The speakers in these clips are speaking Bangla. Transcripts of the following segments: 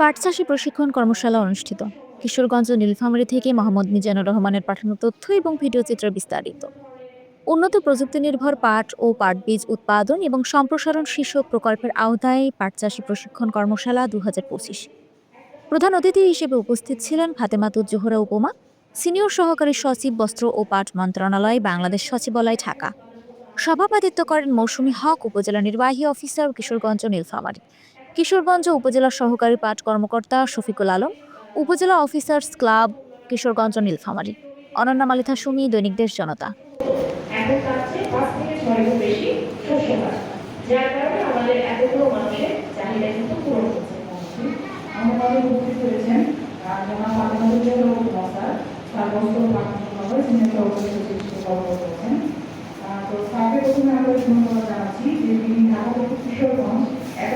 পাট চাষী প্রশিক্ষণ কর্মশালা অনুষ্ঠিত। কিশোরগঞ্জ নীলফামারী থেকে মোহাম্মদ মিজানুর রহমানের পাঠানো তথ্য এবং ভিডিও চিত্র বিস্তারিত। উন্নত প্রযুক্তি নির্ভর পাট ও পাট বীজ উৎপাদন এবং সম্প্রসারণ শীর্ষক প্রকল্পের আওতায় পাট চাষী প্রশিক্ষণ কর্মশালা দু হাজার পঁচিশ। প্রধান অতিথি হিসেবে উপস্থিত ছিলেন ফাতেমাতুর জোহরা উপমা, সিনিয়র সহকারী সচিব বস্ত্র ও পাট মন্ত্রণালয়, বাংলাদেশ সচিবালয়, ঢাকা। সভাপতিত্ব করেন মৌসুমী হক, উপজেলা নির্বাহী অফিসার, কিশোরগঞ্জ নীলফামারী। কিশোরগঞ্জ উপজেলা সহকারী পাঠ কর্মকর্তা শফিকুল আলম, উপজেলা অফিসার্স ক্লাব কিশোরগঞ্জ নীলফামারী। অনন্যা মালিথা সুমি, দৈনিক দেশ জনতা।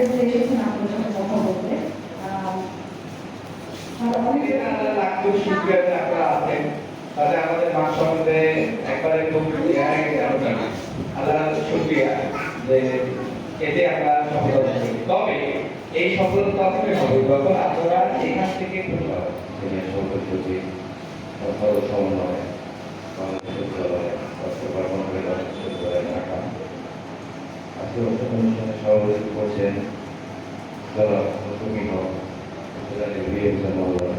একত্রে এসেছেন আপনাদের সাথে কথা বলতে। আপনারা আমাদের মাস সম্বন্ধে একবারে খুব আল্লাহ শুক্রিয়া যে এতে আমরা সফলতা পেয়েছি। তবে এই সফলতা তখনই হবে যখন আপনারা এখান থেকে সফল সমন্বয় আজকে অনুষ্ঠানে সভাপতি করছেন জনাব মৌসুমী হক উপজেলা নির্বাহী অফিসার মহোদয়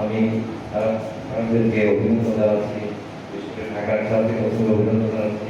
আমি আহ, আমাদেরকে অভিনন্দন জানাচ্ছি বিশেষ করে ঢাকার সাথে প্রথমে অভিনন্দন জানাচ্ছি